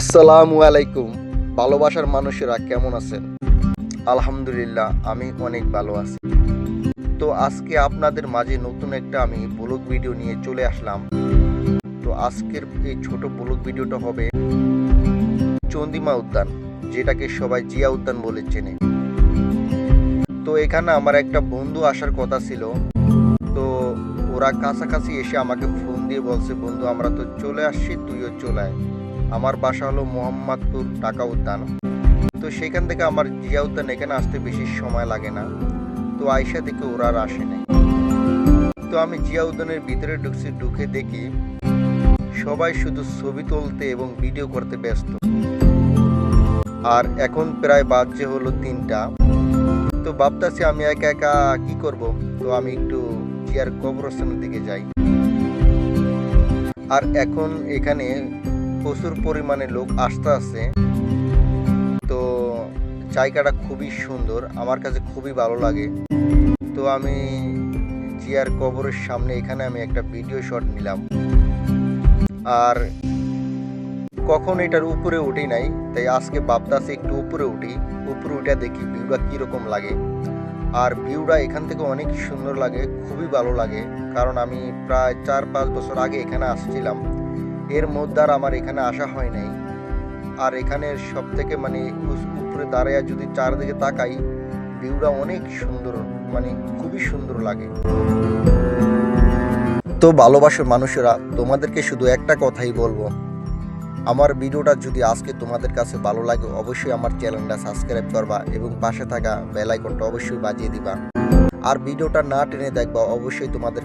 আসসালামু আলাইকুম। ভালোবাসার মানুষেরা কেমন আছেন? আলহামদুলিল্লাহ, আমি অনেক ভালো আছি। তো আজকে আপনাদের মাঝে নতুন একটা আমি ব্লগ ভিডিও নিয়ে চলে আসলাম। তো আজকের এই ছোট ব্লগ ভিডিওটা হবে চন্দিমা উদ্যান, যেটাকে সবাই জিয়া উদ্যান বলে চেনে। তো এখানে আমার একটা বন্ধু আসার কথা ছিল। তো ওরা কাছাকাছি এসে আমাকে ফোন দিয়ে বলছে, বন্ধু, আমরা তো চলে আসছি, তুইও চলে আয়। আমার বাসা হলো মোহাম্মদপুর টাকা উদ্যান। তো সেখান থেকে আমার জিয়া উদ্যান, এখানে আসতে বেশি সময় লাগে না। তো আয়সা থেকে ওরা আর আসে নাই। তো আমি জিয়া উদ্যানের ভিতরে ঢুকছি, ঢুকে দেখি সবাই শুধু ছবি তুলতে এবং ভিডিও করতে ব্যস্ত। আর এখন প্রায় বাজছে হলো তিনটা। তো ভাবতাছি আমি একা একা কি করব? তো আমি একটু জিয়ার কবরস্থানের দিকে যাই। আর এখন এখানে প্রচুর পরিমাণে লোক আসতে আছে তো জায়গাটা খুবই সুন্দর, আমার কাছে খুবই ভালো লাগে। তো আমি জিয়ার কবরের সামনে এখানে আমি একটা ভিডিও শট নিলাম। আর কখন এটার উপরে উঠি নাই, তাই আজকে ভাবতাছি একটু উপরে উঠি, উপরে উঠে দেখি ভিউটা কীরকম লাগে। আর ভিউটা এখান থেকে অনেক সুন্দর লাগে, খুবই ভালো লাগে, কারণ আমি প্রায় চার পাঁচ বছর আগে এখানে আসছিলাম। এর মধ্যে আর আমার এখানে আসা হয় নাই। আর এখানে সব থেকে মানে উপরে দাঁড়ায় যদি চারদিকে তাকাই, ভিউটা অনেক সুন্দর মানে খুবই সুন্দর লাগে। তো ভালোবাসার মানুষেরা, তোমাদেরকে শুধু একটা কথাই বলব। আমার ভিডিওটা যদি আজকে তোমাদের কাছে ভালো লাগে, অবশ্যই আমার চ্যানেলটা সাবস্ক্রাইব করবা এবং পাশে থাকা বেল আইকনটা অবশ্যই বাজিয়ে দিবা। আর ভিডিওটা না টেনে দেখবা, অবশ্যই তোমাদের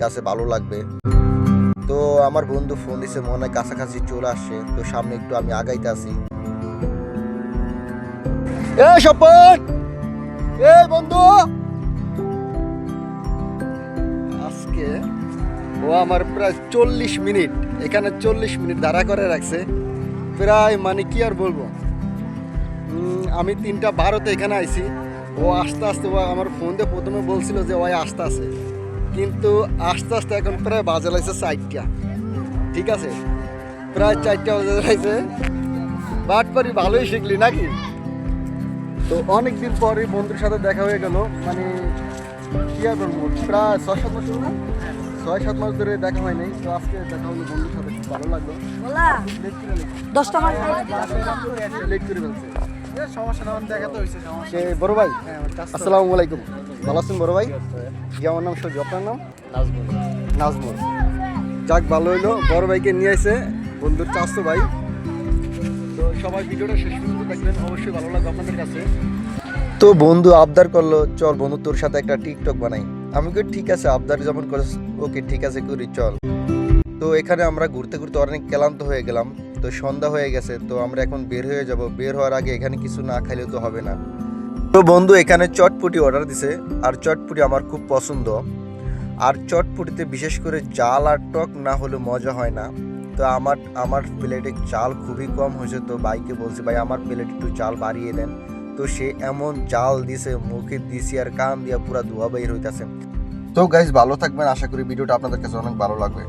কাছে ভালো লাগবে। তো আমার বন্ধু ফোন দিছে, মনে হয় কাছাকাছি চলে আসছে। তো সামনে একটু আমি আগাইতে আসি। এ স্বপন এ, বন্ধু! আজকে ও আমার প্রায় চল্লিশ মিনিট, এখানে চল্লিশ মিনিট দাঁড়া করে রাখছে। প্রায় মানে কি আর বলব? আমি তিনটা বারোতে এখানে আইছি। ও আস্তে আস্তে ও আমার ফোন দিয়ে প্রথমে বলছিল যে ওই আসতে আসে কিন্তু আস্তে আস্তে এখন প্রায় বাজে লাগছে চারটা। ঠিক আছে? প্রায় চারটা বাজে লাগছে। বাট পারি ভালোই শিখলি নাকি? তো অনেক দিন পরে বন্ধুর সাথে দেখা হয়ে গেল। মানে কি আর বলব? প্রায় ছয় সাত মাস না? ছয় সাত মাস ধরে দেখা হয় নাই তো আজকে দেখা হলো বন্ধুর সাথে খুব ভালো লাগল। দশটা লেট করে ফেলছে। সে বড় ভাই? হ্যাঁ আসসালামু আলাইকুম। ভালো আছেন বড় ভাই? জি আমার নাম সজি। আপনার নাম? নাজমুল। যাক ভালো হইল। বড় ভাইকে নিয়ে এসে বন্ধুর চাষতো ভাই। তো সবাই ভিডিওটা শেষ পর্যন্ত দেখবেন। অবশ্যই ভালো লাগবে আপনাদের কাছে। তো বন্ধু আবদার করল চল বন্ধু তোর সাথে একটা টিকটক বানাই। আমি কই ঠিক আছে আবদার যেমন করে ওকে ঠিক আছে করি চল। তো এখানে আমরা ঘুরতে ঘুরতে অনেক ক্লান্ত হয়ে গেলাম। তো সন্ধ্যা হয়ে গেছে, তো আমরা এখন বের হয়ে যাব। বের হওয়ার আগে এখানে কিছু না খাইলে তো হবে না। তো বন্ধু, এখানে চটপুটি অর্ডার দিছে, আর চটপুটি আমার খুব পছন্দ। আর চটপুটিতে বিশেষ করে জাল আর টক না হলে মজা হয় না। তো আমার আমার প্লেটে চাল খুবই কম হয়েছে, তো বাইকে বলছি, ভাই, আমার প্লেট একটু চাল বাড়িয়ে দেন। তো সে এমন জাল দিছে, মুখে দিছি আর কান দিয়া পুরা ধোয়া বাইর হইতেছে। তো গাইজ ভালো থাকবেন। আশা করি ভিডিওটা আপনাদের কাছে অনেক ভালো লাগবে।